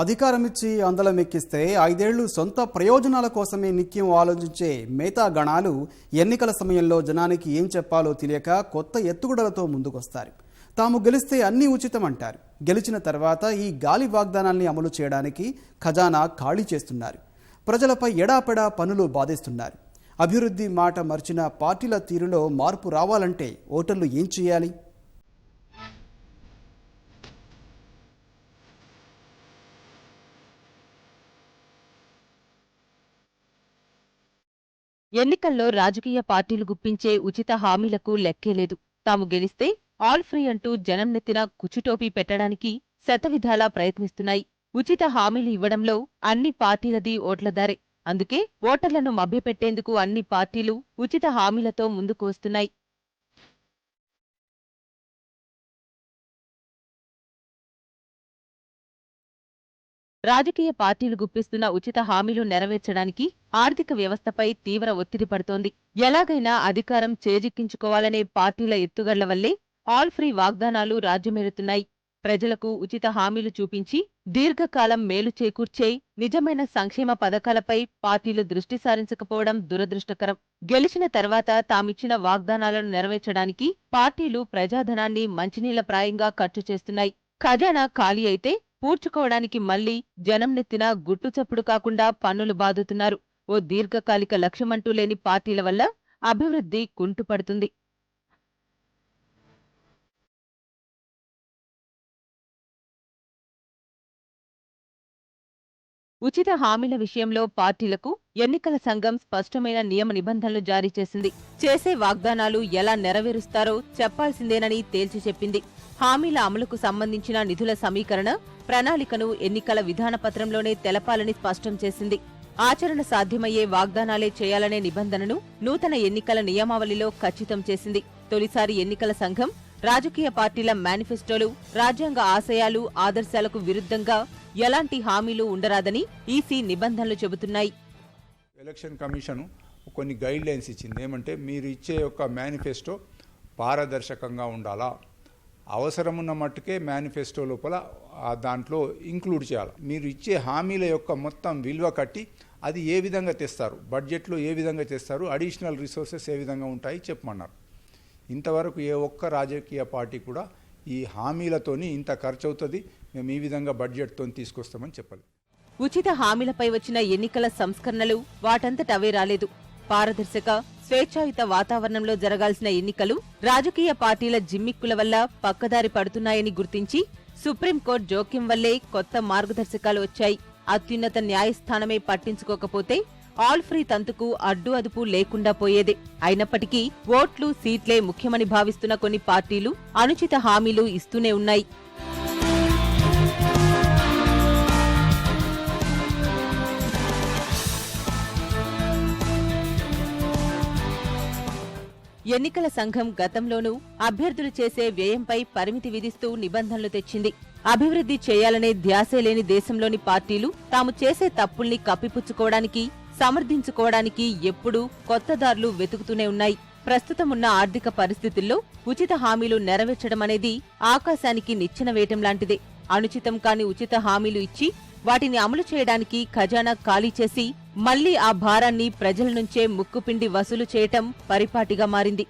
అధికారమిచ్చి అందలం ఎక్కిస్తే ఐదేళ్ళు సొంత ప్రయోజనాల కోసమే నిత్యం ఆలోచించే మేతా గణాలు ఎన్నికల సమయంలో జనానికి ఏం చెప్పాలో తెలియక కొత్త ఎత్తుగడలతో ముందుకొస్తారు. తాము గెలిస్తే అన్నీ ఉచితం అంటారు గెలిచిన తర్వాత ఈ గాలి వాగ్దానాల్ని అమలు చేయడానికి ఖజానా ఖాళీ చేస్తున్నారు. ప్రజలపై ఎడాపెడా పనులు బాధిస్తున్నారు. అభివృద్ధి మాట మర్చిన పార్టీల తీరులో మార్పు రావాలంటే ఓటర్లు ఏం చేయాలి? ఎన్నికల్లో రాజకీయ పార్టీలు గుప్పించే ఉచిత హామీలకు లెక్కేలేదు తాము గెలిస్తే ఆల్ ఫ్రీ అంటూ జనం నెత్తిన కుచుటోపీ పెట్టడానికి శతవిధాలా ప్రయత్నిస్తున్నాయి. ఉచిత హామీలు ఇవ్వడంలో అన్ని పార్టీలది ఓట్లదారే అందుకే ఓటర్లను మభ్యపెట్టేందుకు అన్ని పార్టీలు ఉచిత హామీలతో ముందుకు వస్తున్నాయి. రాజకీయ పార్టీలు గుప్పిస్తున్న ఉచిత హామీలు నెరవేర్చడానికి ఆర్థిక వ్యవస్థపై తీవ్ర ఒత్తిడి పడుతోంది. ఎలాగైనా అధికారం చేజిక్కించుకోవాలనే పార్టీల ఎత్తుగళ్ళ వల్లే ఆల్ ఫ్రీ వాగ్దానాలు రాజ్యమేరుతున్నాయి. ప్రజలకు ఉచిత హామీలు చూపించి దీర్ఘకాలం మేలు చేకూర్చే నిజమైన సంక్షేమ పథకాలపై పార్టీలు దృష్టి సారించకపోవడం దురదృష్టకరం. గెలిచిన తర్వాత తామిచ్చిన వాగ్దానాలను నెరవేర్చడానికి పార్టీలు ప్రజాధనాన్ని మంచినీళ్ళ ప్రాయంగా ఖర్చు చేస్తున్నాయి. ఖజానా ఖాళీ అయితే పూడ్చుకోవడానికి మళ్ళీ జనం నెత్తిన గుట్టు చప్పుడు కాకుండా పన్నులు బాదుతున్నారు. ఓ దీర్ఘకాలిక లక్ష్యమంటూ లేని పార్టీల వల్ల అభివృద్ధి కుంటుపడుతుంది. ఉచిత హామీల విషయంలో పార్టీలకు ఎన్నికల సంఘం స్పష్టమైన నియమ నిబంధనలు జారీ చేసింది. చేసే వాగ్దానాలు ఎలా నెరవేరుస్తారో చెప్పాల్సిందేనని తేల్చి చెప్పింది. హామీల అమలుకు సంబంధించిన నిధుల సమీకరణ ప్రణాళికను ఎన్నికల విధాన పత్రంలోనే తెలపాలని స్పష్టం చేసింది. ఆచరణ సాధ్యమయ్యే వాగ్దానాలే చేయాలనే నిబంధనను నూతన ఎన్నికల నియమావళిలో ఖచ్చితం చేసింది. తొలిసారి ఎన్నికల సంఘం రాజకీయ పార్టీల మేనిఫెస్టోలు రాజ్యాంగ ఆశయాలు ఆదర్శాలకు విరుద్ధంగా ఎలాంటి హామీలు ఉండరాదని ఈసీ నిబంధనలు చెబుతున్నాయి. ఎలక్షన్ కమిషన్ కొన్ని గైడ్ లైన్స్ ఇచ్చింది. ఏమంటే మీరు ఇచ్చే యొక్క మేనిఫెస్టో పారదర్శకంగా ఉండాలా? అవసరమున్న మట్టుకే మేనిఫెస్టో లోపల దాంట్లో ఇంక్లూడ్ చేయాలి. మీరు ఇచ్చే హామీల యొక్క మొత్తం విలువ కట్టి అది ఏ విధంగా తెస్తారు? బడ్జెట్లో ఏ విధంగా తెస్తారు? అడిషనల్ రిసోర్సెస్ ఏ విధంగా ఉంటాయి? చెప్పమన్నారు. ఇంతవరకు ఏ ఒక్క రాజకీయ పార్టీ కూడా ఈ హామీలతోని ఇంత ఖర్చు అవుతుంది మేము ఈ విధంగా బడ్జెట్తో తీసుకొస్తామని చెప్పాలి ఉచిత హామీలపై వచ్చిన ఎన్నికల సంస్కరణలు వాటంతట అవే రాలేదు. పారదర్శక స్వేచ్ఛాయుత వాతావరణంలో జరగాల్సిన ఎన్నికలు రాజకీయ పార్టీల జిమ్మిక్కుల వల్ల పక్కదారి పడుతున్నాయని గుర్తించి సుప్రీంకోర్టు జోక్యం వల్లే కొత్త మార్గదర్శకాలు వచ్చాయి. అత్యున్నత న్యాయస్థానమే పట్టించుకోకపోతే ఆల్ ఫ్రీ తంతుకు అడ్డు అదుపు లేకుండా పోయేదే. అయినప్పటికీ ఓట్లు సీట్లే ముఖ్యమని భావిస్తున్న కొన్ని పార్టీలు అనుచిత హామీలు ఇస్తూనే ఉన్నాయి. ఎన్నికల సంఘం గతంలోనూ అభ్యర్థులు చేసే వ్యయంపై పరిమితి విధిస్తూ నిబంధనలు తెచ్చింది. అభివృద్ధి చేయాలనే ధ్యాసే లేని దేశంలోని పార్టీలు తాము చేసే తప్పుల్ని కప్పిపుచ్చుకోవడానికి సమర్థించుకోవడానికి ఎప్పుడూ కొత్త దారులు వెతుకుతూనే ఉన్నాయి. ప్రస్తుతం ఉన్న ఆర్థిక పరిస్థితుల్లో ఉచిత హామీలు నెరవేర్చడం అనేది ఆకాశానికి నిచ్చెన వేయటం లాంటిదే. అనుచితం కాని ఉచిత హామీలు ఇచ్చి వాటిని అమలు చేయడానికి ఖజానా ఖాళీ చేసి మళ్ళీ ఆ భారాన్ని ప్రజల నుంచే ముక్కుపిండి వసూలు చేయటం పరిపాటిగా మారింది.